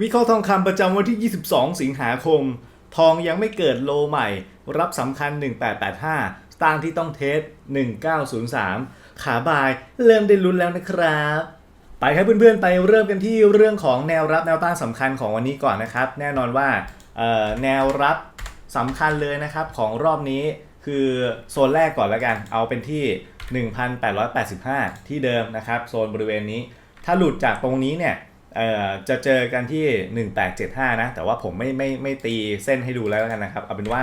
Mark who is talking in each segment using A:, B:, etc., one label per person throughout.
A: วิเคราะห์ทองคำประจำวันที่ 22 สิงหาคม ทองยังไม่เกิดโลใหม่ รับสำคัญ 1885 สตางที่ต้องเทส 1903 ขาบายเริ่มได้ลุ้นแล้วนะครับ ไปครับเพื่อนๆ ไปเริ่มกันที่เรื่องของแนวรับแนวต้านสำคัญของวันนี้ก่อนนะครับ แน่นอนว่าแนวรับสำคัญเลยนะครับของรอบนี้คือโซนแรกก่อนแล้วกัน เอาเป็นที่ 1,885 ที่เดิมนะครับ โซนบริเวณนี้ ถ้าหลุดจากตรงนี้เนี่ย จะเจอกันที่ 1875 นะ แต่ว่าผมไม่ไม่ไม่ตีเส้นให้ดูแล้วกันนะครับ เอาเป็นว่า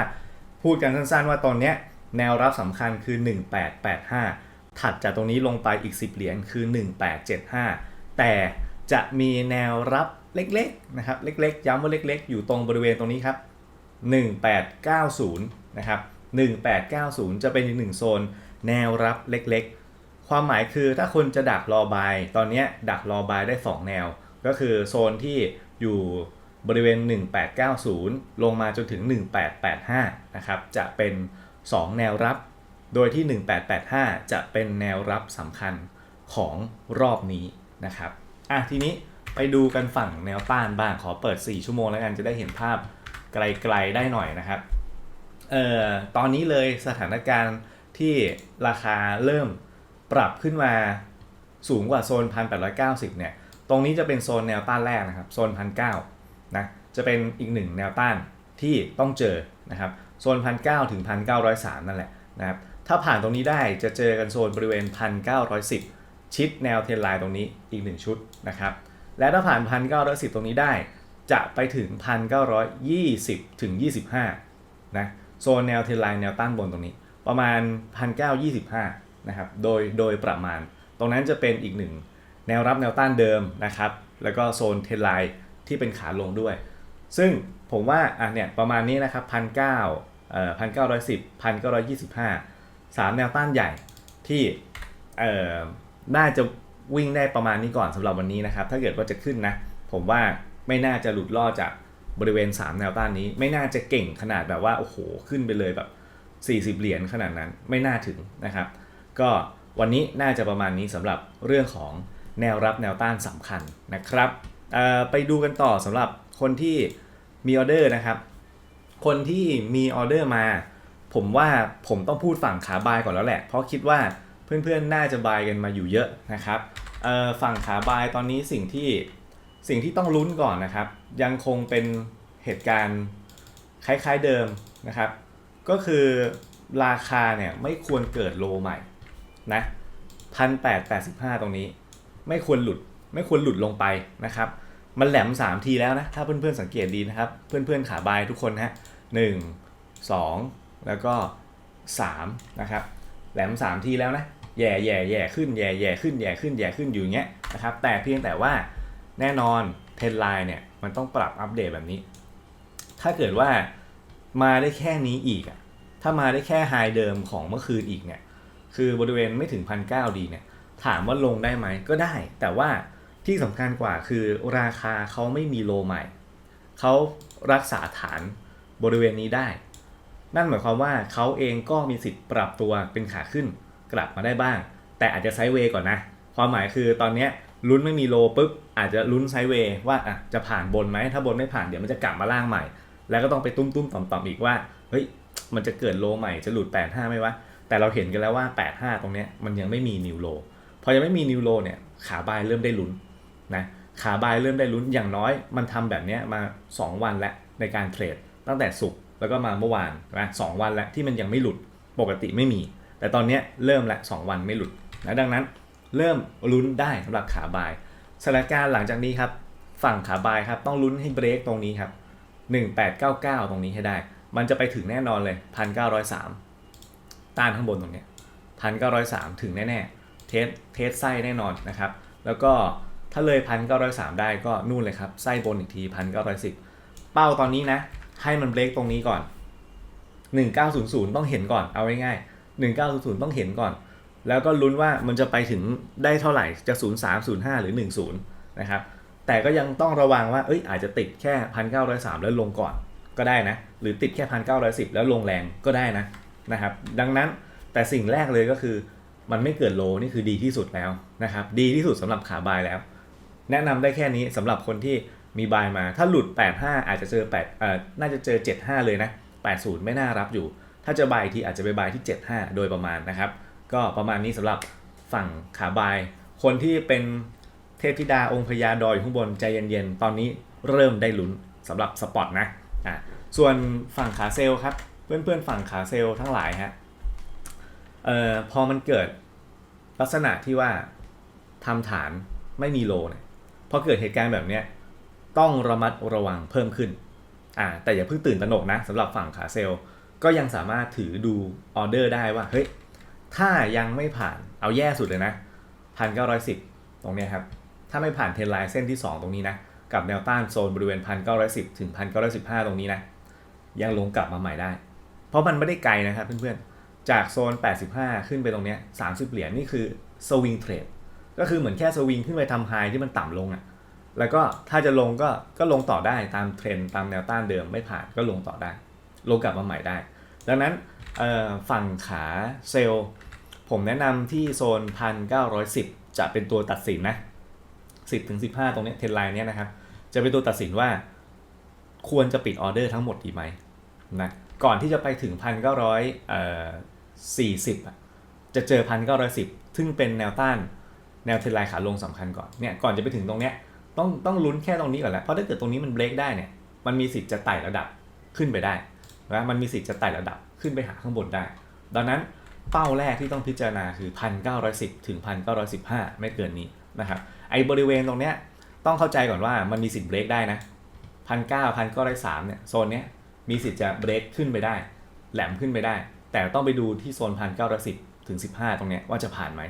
A: พูดกันสั้นๆว่าตอนเนี้ยแนวรับสำคัญคือ 1885 ถัดจากตรงนี้ลงไปอีก 10 เหรียญคือ 1875 แต่จะมีแนวรับเล็กๆนะครับ เล็กๆ ย้ำว่าเล็กๆ อยู่ตรงบริเวณตรงนี้ครับ 1890 นะครับ 1890 จะเป็นอีกหนึ่งโซน แนวรับเล็กๆ ความหมายคือถ้าคนจะดักรอบาย ตอนเนี้ยดักรอบายได้ 2 แนว ก็คือโซนที่อยู่บริเวณ 1890 ลงมาจนถึง 1885 นะครับจะเป็น 2 แนวรับ โดยที่ 1885 จะเป็นแนวรับสำคัญของรอบนี้นะครับอะทีนี้ไปดูกันฝั่งแนวต้านบ้างขอเปิด 4 ชั่วโมงแล้วกันจะได้เห็นภาพไกลๆได้หน่อยนะครับเอ่อตอนนี้เลยสถานการณ์ที่ราคาเริ่มปรับขึ้นมาสูงกว่าโซน 1890 เนี่ย ตรงนี้จะเป็นโซนแนวต้านแรกนะครับ โซน1,900นะ จะเป็นอีกหนึ่งแนวต้านที่ต้องเจอนะครับ โซน1,900ถึง1,903นั่นแหละนะครับ ถ้าผ่านตรงนี้ได้จะเจอกันโซนบริเวณ1,910ชิดแนวเทรนไลน์ตรงนี้อีก 1 ชุดนะครับ และถ้าผ่าน1,910ตรงนี้ได้ จะไปถึง 1,920 ถึง 25 นะ โซนแนวเทรนไลน์แนวต้านบนตรงนี้ ประมาณ 1,925 นะครับ โดย โดยประมาณ ตรงนั้นจะเป็นอีกหนึ่ง แนวรับแนวต้านเดิมนะครับ แล้วก็โซนเทรนไลน์ที่เป็นขาลงด้วย ซึ่งผมว่าอะเนี่ยประมาณนี้นะครับ1,900เอ่อ1,910 1,925สามแนวต้านใหญ่ที่เอ่อน่าจะวิ่งได้ประมาณนี้ก่อนสำหรับวันนี้นะครับ ถ้าเกิดว่าจะขึ้นนะ ผมว่าไม่น่าจะหลุดล่อจากบริเวณ 3 แนวต้านนี้ ไม่น่าจะเก่งขนาดแบบว่าโอ้โหขึ้นไปเลยแบบ 40 เหรียญขนาดนั้นไม่น่าถึงนะครับ ก็วันนี้น่าจะประมาณนี้สำหรับเรื่องของ แนวรับแนวต้านสำคัญนะครับไปดูกันต่อสำหรับคนที่มีออเดอร์นะครับ คนที่มีออเดอร์มา ผมว่าผมต้องพูดฝั่งขาบายก่อนแล้วแหละ เพราะคิดว่าเพื่อนๆ น่าจะบายกันมาอยู่เยอะนะครับฝั่งขาบายตอนนี้สิ่งที่สิ่งที่ต้องลุ้นก่อนนะครับ ยังคงเป็นเหตุการณ์คล้ายๆเดิมนะครับ ก็คือราคาเนี่ยไม่ควรเกิดโลใหม่นะพันแปดแปดสิบห้าตรงนี้ ไม่ควรหลุด ไม่ควรหลุดลงไปนะครับ มันแหลม 3 ทีแล้วนะ ถ้าเพื่อนๆสังเกตดีนะครับ เพื่อนๆขาบายทุกคนนะฮะหนึ่งสองแล้วก็3นะครับ แหลม 3 ทีแล้วนะ แย่แย่แย่ขึ้น แย่แย่ขึ้น แย่ขึ้น แย่ขึ้นอยู่เงี้ยนะครับ แต่เพียงแต่ว่าแน่นอนเทรนไลน์เนี่ย มันต้องปรับอัปเดตแบบนี้ ถ้าเกิดว่ามาได้แค่นี้อีกอะถ้ามาได้แค่ไฮเดิมของเมื่อคืนอีกเนี่ย คือบริเวณไม่ถึงพันเดีเนี่ย ถามว่าลงได้ไหมก็ได้ แต่ว่าที่สำคัญกว่าคือราคาเขาไม่มีโลใหม่ เขารักษาฐานบริเวณนี้ได้ นั่นหมายความว่าเขาเองก็มีสิทธิ์ปรับตัวเป็นขาขึ้นกลับมาได้บ้าง แต่อาจจะไซด์เวย์ก่อนนะ ความหมายคือตอนนี้ลุ้นไม่มีโลปุ๊บอาจจะลุ้นไซด์เวย์ว่าอะจะผ่านบนไหมถ้าบนไม่ผ่านเดี๋ยวมันจะกลับมาล่างใหม่ แล้วก็ต้องไปตุ้มๆต่อมๆอีกว่าเฮ้ยมันจะเกิดโลใหม่จะหลุด 85ไหมวะแต่เราเห็นกันแล้วว่า 85 ตรงเนี้ยมันยังไม่มีนิวโล พอยังไม่มีนิวโลเนี่ยขาบายเริ่มได้ลุ้นนะขาบายเริ่มได้ลุ้นอย่างน้อยมันทำแบบนี้มา 2 วันแล้วในการเทรดตั้งแต่ศุกร์แล้วก็มาเมื่อวานนะสองวันแล้วที่มันยังไม่หลุดปกติไม่มี แต่ตอนนี้เริ่มละ2วันไม่หลุดนะดังนั้นเริ่มลุ้นได้สำหรับขาบายสถานการณ์หลังจากนี้ครับฝั่งขาบายครับต้องลุ้นให้เบรกตรงนี้ครับ1899 ตรงนี้ให้ได้ มันจะไปถึงแน่นอนเลย 1,903 ต้านข้างบนตรงนี้ย1,903 ถึงแน่ๆ เทสเทสไส้แน่นอนนะครับ แล้วก็ถ้าเลย1,903ได้ก็นู่นเลยครับไส้บนอีกที1,910เป้าตอนนี้นะ ให้มันเบรกตรงนี้ก่อน 1900 ต้องเห็นก่อนเอาง่ายๆ1900 ต้องเห็นก่อน แล้วก็ลุ้นว่ามันจะไปถึงได้เท่าไหร่จะ 03 05 หรือ 10 นะครับ แต่ก็ยังต้องระวังว่าเอ้ยอาจจะติดแค่ 1,903 แล้วลงก่อนก็ได้นะ หรือติดแค่ 1,910 แล้วลงแรงก็ได้นะนะครับ ดังนั้นแต่สิ่งแรกเลยก็คือ มันไม่เกิดโลนี่คือดีที่สุดแล้วนะครับ ดีที่สุดสำหรับขาบายแล้ว แนะนำได้แค่นี้สำหรับคนที่มีบายมา ถ้าหลุด 85 อาจจะเจอ8เอ่อน่าจะเจอ 75 เลยนะ 80 ไม่น่ารับอยู่ ถ้าจะบายอีกทีอาจจะไปบายที่ 75 โดยประมาณนะครับ ก็ประมาณนี้สำหรับฝั่งขาบาย คนที่เป็นเทพธิดาองค์พญาดอยอยู่ข้างบนใจเย็นๆ ตอนนี้เริ่มได้ลุ้นสำหรับสปอตนะอะส่วนฝั่งขาเซลครับ เพื่อนๆฝั่งขาเซลทั้งหลายฮะ เอ่อพอมันเกิดลักษณะที่ว่าทำฐานไม่มีโลเนี่ยพอเกิดเหตุการณ์แบบเนี้ยต้องระมัดระวังเพิ่มขึ้นอ่าแต่อย่าเพิ่งตื่นตระหนกนะสำหรับฝั่งขาเซลล์ก็ยังสามารถถือดูออเดอร์ได้ว่าเฮ้ยถ้ายังไม่ผ่านเอาแย่สุดเลยนะพันเก้าร้อยสิบตรงเนี้ยครับถ้าไม่ผ่านเทรนไลน์เส้นที่ 2 ตรงนี้นะกับแนวต้านโซนบริเวณ 1910 ถึง 1915 ตรงนี้นะ ยังลงกลับมาใหม่ได้ เพราะมันไม่ได้ไกลนะครับเพื่อนๆ จากโซน 85 ขึ้นไปตรงเนี้ย30 เหรียญนี่คือสวิงเทรดก็คือเหมือนแค่สวิงขึ้นไปทำไฮที่มันต่ำลงอะ่ะแล้วก็ถ้าจะลงก็ก็ลงต่อได้ตามเทรนตามแนวต้านเดิมไม่ผ่านก็ลงต่อได้ ลงกลับมาใหม่ได้ ดังนั้นฝั่งขาเซลล์ผมแนะนำที่โซน 1910 จะเป็นตัวตัดสินนะ 10ถึง15 ตรงนี้เทรนไลน์เนี้ยนะครับ จะเป็นตัวตัดสินว่าควรจะปิดออเดอร์ทั้งหมดดีไหมนะก่อนที่จะไปถึง 1,940อ่ะจะเจอ1,910ซึ่งเป็นแนวต้านแนวเทรนไลน์ขาลงสำคัญก่อนเนี่ยก่อนจะไปถึงตรงเนี้ยต้องต้องลุ้นแค่ตรงนี้ก่อนแหละเพราะถ้าเกิดตรงนี้มันเบรกได้เนี่ยมันมีสิทธิ์จะไต่ระดับขึ้นไปได้นะมันมีสิทธิ์จะไต่ระดับขึ้นไปหาข้างบนได้ ดังนั้นเป้าแรกที่ต้องพิจารณาคือ 1,910 ถึง 1,915 ไม่เกินนี้นะครับไอ้บริเวณตรงเนี้ยต้องเข้าใจก่อนว่ามันมีสิทธิ์เบรกได้นะพันเก้าพันก็ได้สามเนี่ยโซนเนี้ยมีสิทธิ์จะเบรกขึ้นไปได้ แหลมขึ้นไปได้ แต่ต้องไปดูที่โซนพันเก้าร้อยสิบถึงสิบห้าตรงเนี้ยว่าจะผ่านไหม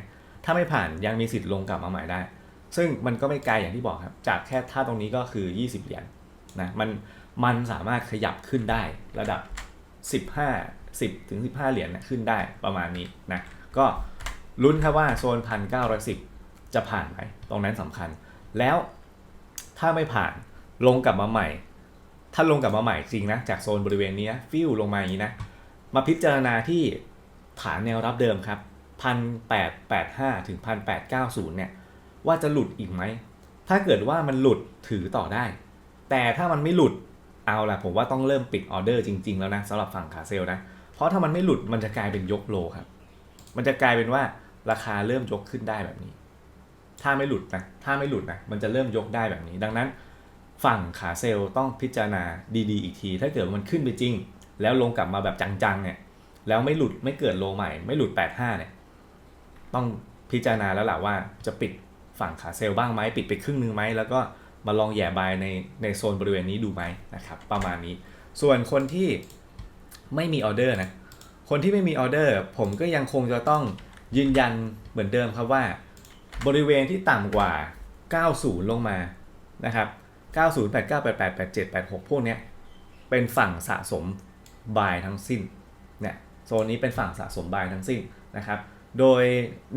A: ถ้าไม่ผ่านยังมีสิทธิ์ลงกลับมาใหม่ได้ ซึ่งมันก็ไม่ไกลอย่างที่บอกครับ จากแค่ท่าตรงนี้ก็คือ 20 เหรียญนะมันมันสามารถขยับขึ้นได้ระดับ 15 10ถึง15 เหรียญนะขึ้นได้ประมาณนี้นะก็ลุ้นครับว่าโซนพันเก้าร้อยสิบจะผ่านไหมตรงนั้นสำคัญ แล้วถ้าไม่ผ่านลงกลับมาใหม่ ถ้าลงกลับมาใหม่จริงนะ จากโซนบริเวณนี้ฟิวลงมาอย่างนี้นะ มาพิจารณาที่ฐานแนวรับเดิมครับ 1885 ถึง 1890 เนี่ย ว่าจะหลุดอีกไหม ถ้าเกิดว่ามันหลุดถือต่อได้ แต่ถ้ามันไม่หลุด เอาล่ะผมว่าต้องเริ่มปิดออเดอร์จริง ๆ แล้วนะสำหรับฝั่งขาเซลนะ เพราะถ้ามันไม่หลุดมันจะกลายเป็นยกโลครับ มันจะกลายเป็นว่าราคาเริ่มยกขึ้นได้แบบนี้ ถ้าไม่หลุดนะ ถ้าไม่หลุดนะ มันจะเริ่มยกได้แบบนี้ ดังนั้น ฝั่งขาเซลต้องพิจารณาดีๆ อีกที ถ้าเกิดมันขึ้นไปจริง แล้วลงกลับมาแบบจังๆเนี่ยแล้วไม่หลุดไม่เกิดโลใหม่ ไม่หลุด 85 เนี่ย ต้องพิจารณาแล้วล่ะว่าจะปิดฝั่งขาเซลล์บ้างไหมปิดไปครึ่งนึงไหมแล้วก็มาลองแย่บายในในโซนบริเวณนี้ดูไหมนะครับ ประมาณนี้ ส่วนคนที่ไม่มีออเดอร์นะคนที่ไม่มีออเดอร์ ผมก็ยังคงจะต้องยืนยันเหมือนเดิมครับว่า บริเวณที่ต่ำกว่า 90 ลงมานะครับ 90 89 88 87 86 พวกนี้เป็นฝั่งสะสม บายทั้งสิ้นเนี่ยโซนนี้เป็นฝั่งสะสมบายทั้งสิ้นนะครับโดย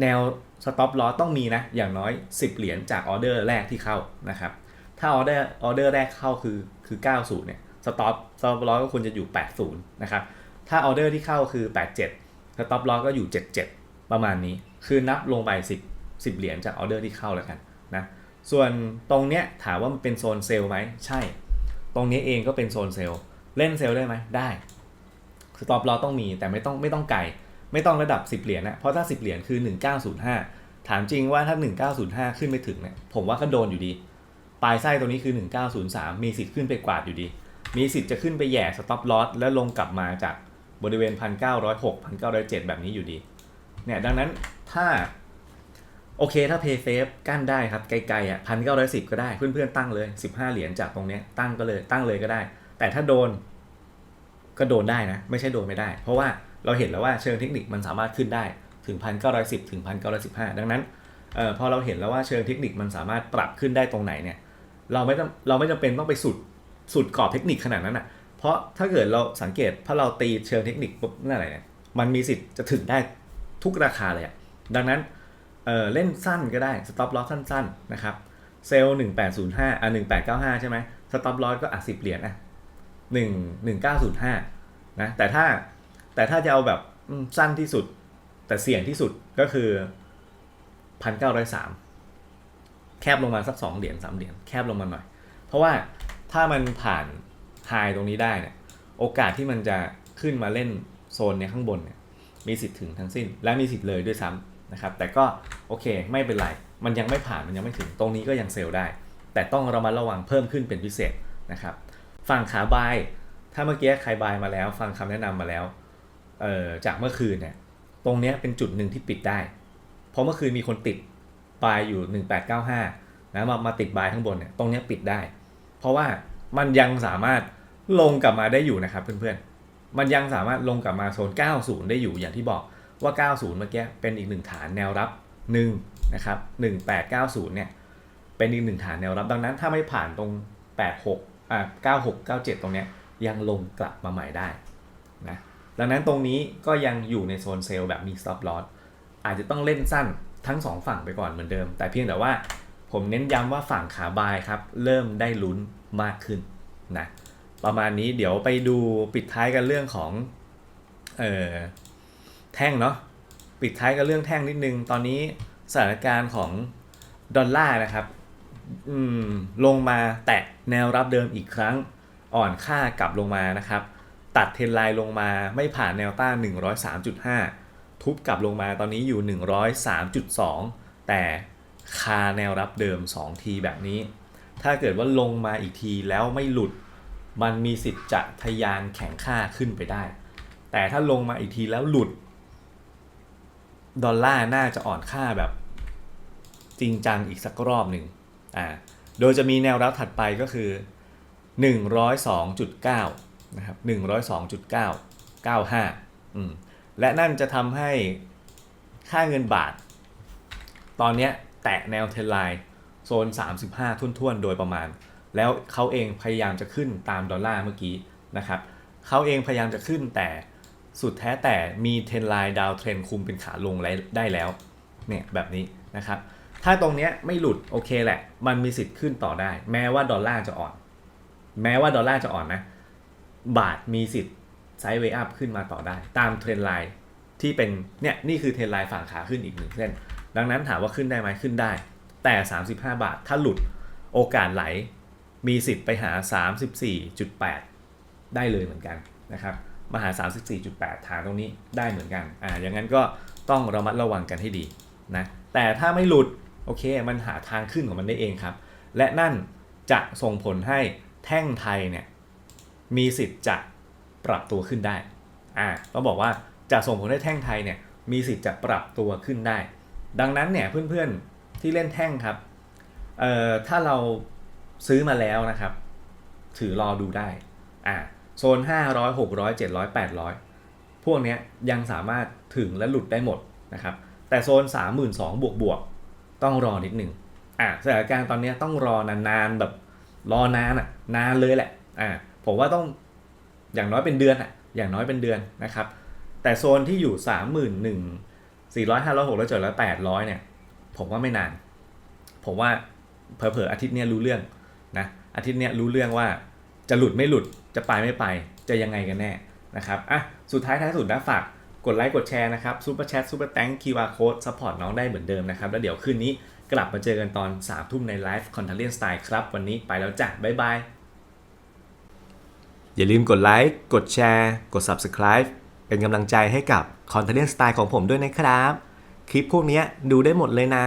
A: แนว stop loss ต้องมีนะอย่างน้อย 10 เหรียญจากออเดอร์แรกที่เข้านะครับถ้าออเดอร์ออเดอร์แรกเข้าคือคือ 90เนี่ย stop stop loss ก็ควรจะอยู่ 80นะครับถ้าออเดอร์ที่เข้าคือ 87 stop loss ก็อยู่ 77 ประมาณนี้ คือนับลงไป 10 10 เหรียญจากออเดอร์ที่เข้าแล้วกันนะส่วนตรงเนี้ยถามว่ามันเป็นโซนเซลล์ไหมใช่ ตรงนี้เองก็เป็นโซนเซลล์เล่นเซลล์ได้ไหมได้ สต็อปลอต้องมีแต่ไม่ต้องไม่ต้องไกล ไม่ต้องระดับ 10 เหรียญนะเพราะถ้า 10 เหรียญคือ 1905 ถามจริงว่าถ้า 1905 ขึ้นไปถึงเนี่ยผมว่าก็โดนอยู่ดี ปลายไส้ตรงนี้คือ 1903 มีสิทธิ์ขึ้นไปกวาดอยู่ดี มีสิทธิ์จะขึ้นไปแย่สต็อปลอสแล้วลงกลับมาจากบริเวณ 1,906 1,907 แบบนี้อยู่ดีเนี่ยดังนั้นถ้าโอเคถ้า Pay Safe กั้นได้ครับไกลๆอะพันเก้าร้อยสิบก็ได้เพื่อนๆตั้งเลย15เหรียญจากตรงเนี้ยตั้งก็เลยตั้งเลยก็ได้ แต่ถ้าโดน ก็โดนได้นะ ไม่ใช่โดนไม่ได้ เพราะว่าเราเห็นแล้วว่าเชิงเทคนิคมันสามารถขึ้นได้ถึง 1,910 ถึง 1,915 ดังนั้นออพอเราเห็นแล้วว่าเชิงเทคนิคมันสามารถปรับขึ้นได้ตรงไหนเนี่ยเราไม่ต้องเราไม่จำเป็นต้องไปสุดสุดกรอบเทคนิคขนาดนั้นอะเพราะถ้าเกิดเราสังเกตถ้าเราตีเชิงเทคนิคปุ๊บนั่นอะไรเนี่ยมันมีสิทธิ์จะถึงได้ทุกราคาเลยอะดังนั้นเเล่นสั้นก็ได้ stop loss สั้นๆนะครับเซลล์1805อะ1895ใช่ไหม stop loss ก็อะ10เหรียญอะ 1 1905นะแต่ถ้าแต่ถ้าจะเอาแบบสั้นที่สุด แต่เสี่ยงที่สุดก็คือ1903แคบลงมาสัก2เหรียญ3เหรียญแคบลงมาหน่อย เพราะว่าถ้ามันผ่านไฮตรงนี้ได้เนี่ยโอกาสที่มันจะขึ้นมาเล่นโซนเนี้ยข้างบนเนี่ยมีสิทธิ์ถึงทั้งสิ้น และมีสิทธิ์เลยด้วยซ้ำนะครับ แต่ก็โอเคไม่เป็นไร มันยังไม่ผ่านมันยังไม่ถึงตรงนี้ก็ยังเซลล์ได้ แต่ต้องระมัดระวังเพิ่มขึ้นเป็นพิเศษนะครับ ฝั่งขาบาย ถ้าเมื่อกี้ใครบายมาแล้ว ฟังคำแนะนำมาแล้วเอ่อจากเมื่อคืนเนี่ยตรงเนี้ยเป็นจุดหนึ่งที่ปิดได้ เพราะเมื่อคืนมีคนติดบายอยู่ 1895นะมามาติดบายข้างบนเนี่ยตรงเนี้ยปิดได้ เพราะว่ามันยังสามารถลงกลับมาได้อยู่นะครับเพื่อนๆ มันยังสามารถลงกลับมาโซน 90 ได้อยู่อย่างที่บอกว่า 90 เมื่อกี้เป็นอีกหนึ่งฐานแนวรับ1นะครับ1890เนี่ยเป็นอีกหนึ่งฐานแนวรับดังนั้นถ้าไม่ผ่านตรง 86 อ่า96 97 ตรงเนี้ยยังลงกลับมาใหม่ได้นะดังนั้นตรงนี้ก็ยังอยู่ในโซนเซลล์แบบมี stop loss อาจจะต้องเล่นสั้นทั้งสองฝั่งไปก่อนเหมือนเดิม แต่เพียงแต่ว่าผมเน้นย้ำว่าฝั่งขาบายครับ เริ่มได้ลุ้นมากขึ้นนะประมาณนี้เดี๋ยวไปดูปิดท้ายกันเรื่องของเออแท่งเนาะปิดท้ายกันเรื่องแท่งนิดนึง ตอนนี้สถานการณ์ของดอลลาร์นะครับ ลงมาแตะแนวรับเดิมอีกครั้งอ่อนค่ากลับลงมานะครับ ตัดเทรนไลน์ลงมาไม่ผ่านแนวต้าน 103.5 ทุบกลับลงมาตอนนี้อยู่ 103.2 แต่คาแนวรับเดิม 2 ทีแบบนี้ ถ้าเกิดว่าลงมาอีกทีแล้วไม่หลุด มันมีสิทธิ์จะทะยานแข็งค่าขึ้นไปได้ แต่ถ้าลงมาอีกทีแล้วหลุด ดอลลาร์น่าจะอ่อนค่าแบบ จริงจังอีกสักรอบหนึ่ง อ่าโดยจะมีแนวรับถัดไปก็คือ 102.9นะครับ102.995อืมและนั่นจะทำให้ค่าเงินบาท ตอนนี้แตะแนวเทรนไลน์โซน 35 ทุ่นๆ โดยประมาณ แล้วเขาเองพยายามจะขึ้นตามดอลลาร์เมื่อกี้นะครับเขาเองพยายามจะขึ้นแต่สุดแท้แต่มีเทรนไลน์ดาวเทรนคุมเป็นขาลงได้แล้วเนี่ยแบบนี้นะครับ ถ้าตรงเนี้ยไม่หลุดโอเคแหละ มันมีสิทธิ์ขึ้นต่อได้ แม้ว่าดอลลาร์จะอ่อน แม้ว่าดอลลาร์จะอ่อนนะ บาทมีสิทธิ์ไซด์เวย์อัพขึ้นมาต่อได้ ตามเทรนไลน์ที่เป็นเนี่ยนี่คือเทรนไลน์ฝั่งขาขึ้นอีกหนึ่งเส้น ดังนั้นถามว่าขึ้นได้ไหมขึ้นได้ แต่ 35 บาทถ้าหลุดโอกาสไหลมีสิทธิ์ไปหา 34.8 ได้เลยเหมือนกันนะครับมาหา 34.8 ฐานตรงนี้ได้เหมือนกันอ่าอย่างนั้นก็ต้องระมัดระวังกันให้ดีนะแต่ถ้าไม่หลุด โอเค มันหาทางขึ้นของมันได้เองครับ และนั่นจะส่งผลให้แท่งไทยเนี่ยมีสิทธิ์จะปรับตัวขึ้นได้อ่าต้องบอกว่าจะส่งผลให้แท่งไทยเนี่ยมีสิทธิ์จะปรับตัวขึ้นได้ ดังนั้นเนี่ยเพื่อนๆที่เล่นแท่งครับเอ่อถ้าเราซื้อมาแล้วนะครับ ถือรอดูได้อ่าโซน 500 600 700 800 พวกเนี้ยยังสามารถถึงและหลุดได้หมดนะครับ แต่โซน 32,000บวกบวก ต้องรอนิดหนึ่งอ่าสถานการณ์ตอนนี้ต้องรอนานๆแบบรอนานอะ นานเลยแหละอ่าผมว่าต้องอย่างน้อยเป็นเดือนอะ อย่างน้อยเป็นเดือนนะครับ แต่โซนที่อยู่31,000 400 500 600 700 800เนี่ย ผมว่าไม่นาน ผมว่าเผลอๆอาทิตย์เนี้ยรู้เรื่องนะอาทิตย์เนี้ยรู้เรื่องว่าจะหลุดไม่หลุดจะไปไม่ไปจะยังไงกันแน่นะครับอะสุดท้ายท้ายสุดนะฝาก กดไลค์กดแชร์นะครับซูเปอร์แชทซูเปอร์แตงคิวอาร์โค้ดซัพพอร์ตน้องได้เหมือนเดิมนะครับ แล้วเดี๋ยวคืนนี้กลับมาเจอกันตอน3ามทุ่มในไลฟ์คอนเทนต์สไตล์ครับ วันนี้ไปแล้วจ้ะบ๊ายบาย อย่าลืมกดไลค์กดแชร์กด Subscribe เป็นกำลังใจให้กับคอนเทนต์สไตล์ของผมด้วยนะครับ คลิปพวกนี้ดูได้หมดเลยนะ